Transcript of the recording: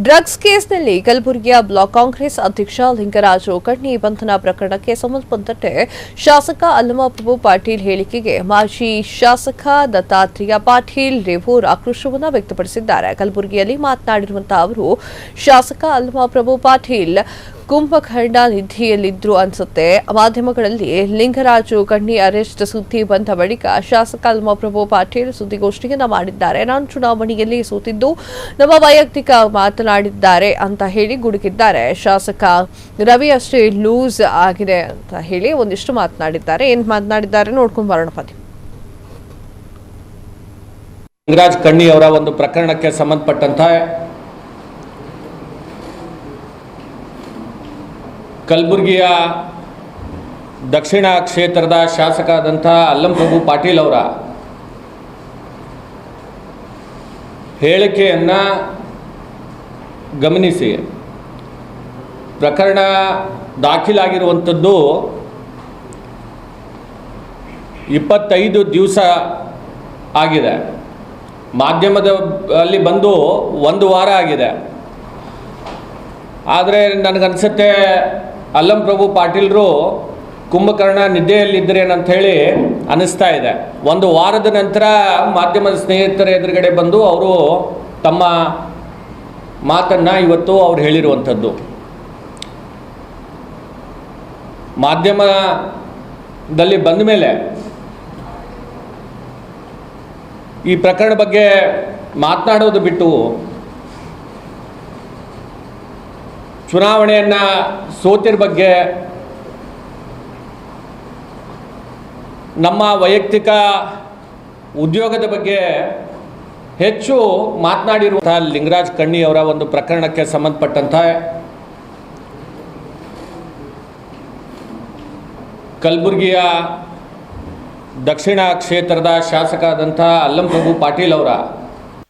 Drugs ಕೇಸ್ನಲ್ಲಿ ಕಲಬುರಗಿಯ block Congress ಅಧ್ಯಕ್ಷ ಲಿಂಗರಾಜ ಕಡ್ನಿ ಬಂಧನ ಪ್ರಕರಣಕ್ಕೆ ಸಂಬಂಧಪಟ್ಟಂತೆ ಶಾಸಕ ಅಲ್ಲಮಪ್ರಭು ಪಾಟೀಲ್ ಹೇಳಿಕೆಗೆ ಮಾಜಿ ಶಾಸಕ ದತ್ತಾತ್ರೇಯ ಪಾಟೀಲ್ ರೇವೂರ್ ಆಕ್ರೋಶವನ್ನು ವ್ಯಕ್ತಪಡಿಸಿದ್ದಾರೆ. ಕಲಬುರಗಿಯಲ್ಲಿ ಮಾತನಾಡಿರುವಂತಹ ಅವರು, ಶಾಸಕ ಅಲ್ಲಮಪ್ರಭು ಪಾಟೀಲ್ ಕುಂಭಕರ್ಣ ನಿಧಿಯಲ್ಲಿದ್ರು ಅನ್ಸುತ್ತೆ. ಮಾಧ್ಯಮಗಳಲ್ಲಿ ಲಿಂಗರಾಜು ಕಣ್ಣಿ ಅರೆಸ್ಟ್ ಸುದ್ದಿ ಬಂದ ಬಳಿಕ ಶಾಸಕ ಅಲ್ಮಪ್ರಭು ಪಾಟೀಲ್ ಸುದ್ದಿಗೋಷ್ಠಿಯನ್ನ ಮಾಡಿದ್ದಾರೆ. ನಾನು ಚುನಾವಣೆಯಲ್ಲಿ ಸೋತಿದ್ದು ನಮ್ಮ ವೈಯಕ್ತಿಕ ಮಾತನಾಡಿದ್ದಾರೆ ಅಂತ ಹೇಳಿ ಗುಡುಗಿದ್ದಾರೆ. ಶಾಸಕ ರವಿ ಅಷ್ಟೇ ಲೂಸ್ ಆಗಿದೆ ಅಂತ ಹೇಳಿ ಒಂದಿಷ್ಟು ಮಾತನಾಡಿದ್ದಾರೆ. ಏನ್ ಮಾತನಾಡಿದ್ದಾರೆ ನೋಡ್ಕೊಂಡು ಬರೋಣ ಪತಿ ಲಿಂಗರಾಜ್ ಕಣ್ಣಿ ಅವರ ಒಂದು ಪ್ರಕರಣಕ್ಕೆ ಸಂಬಂಧಪಟ್ಟಂತ ಕಲಬುರಗಿಯ ದಕ್ಷಿಣ ಕ್ಷೇತ್ರದ ಶಾಸಕ ಆದಂಥ ಪ್ರಭು ಪಾಟೀಲ್ ಅವರ ಹೇಳಿಕೆಯನ್ನು ಗಮನಿಸಿ. ಪ್ರಕರಣ ದಾಖಲಾಗಿರುವಂಥದ್ದು ಇಪ್ಪತ್ತೈದು ದಿವಸ ಆಗಿದೆ. ಮಾಧ್ಯಮದ ಅಲ್ಲಿ ಬಂದು ಒಂದು ವಾರ ಆಗಿದೆ. ಆದರೆ ನನಗನ್ಸುತ್ತೆ ಅಲ್ಲಂ ಪ್ರಭು ಪಾಟೀಲ್ರು ಕುಂಭಕರ್ಣ ನಿದ್ದೆಯಲ್ಲಿದ್ದರೇನಂತ ಹೇಳಿ ಅನಿಸ್ತಾ ಇದೆ. ಒಂದು ವಾರದ ನಂತರ ಮಾಧ್ಯಮದ ಸ್ನೇಹಿತರ ಎದುರುಗಡೆ ಬಂದು ಅವರು ತಮ್ಮ ಮಾತನ್ನು ಇವತ್ತು ಅವ್ರು ಹೇಳಿರುವಂಥದ್ದು. ಮಾಧ್ಯಮದಲ್ಲಿ ಬಂದ ಮೇಲೆ ಈ ಪ್ರಕರಣ ಬಗ್ಗೆ ಮಾತನಾಡೋದು ಬಿಟ್ಟು ಚುನಾವಣೆಯನ್ನು ಸೋತಿರ ಬಗ್ಗೆ ನಮ್ಮ ವೈಯಕ್ತಿಕ ಉದ್ಯೋಗದ ಬಗ್ಗೆ ಹೆಚ್ಚು ಮಾತನಾಡಿರುವಂತಹ ಲಿಂಗರಾಜ್ ಕಣ್ಣಿ ಅವರ ಒಂದು ಪ್ರಕರಣಕ್ಕೆ ಸಂಬಂಧಪಟ್ಟಂಥ ಕಲಬುರಗಿಯ ದಕ್ಷಿಣ ಕ್ಷೇತ್ರದ ಶಾಸಕ ಆದಂಥ ಅಲ್ಲಂ ಪ್ರಭು ಪಾಟೀಲ್ ಅವರ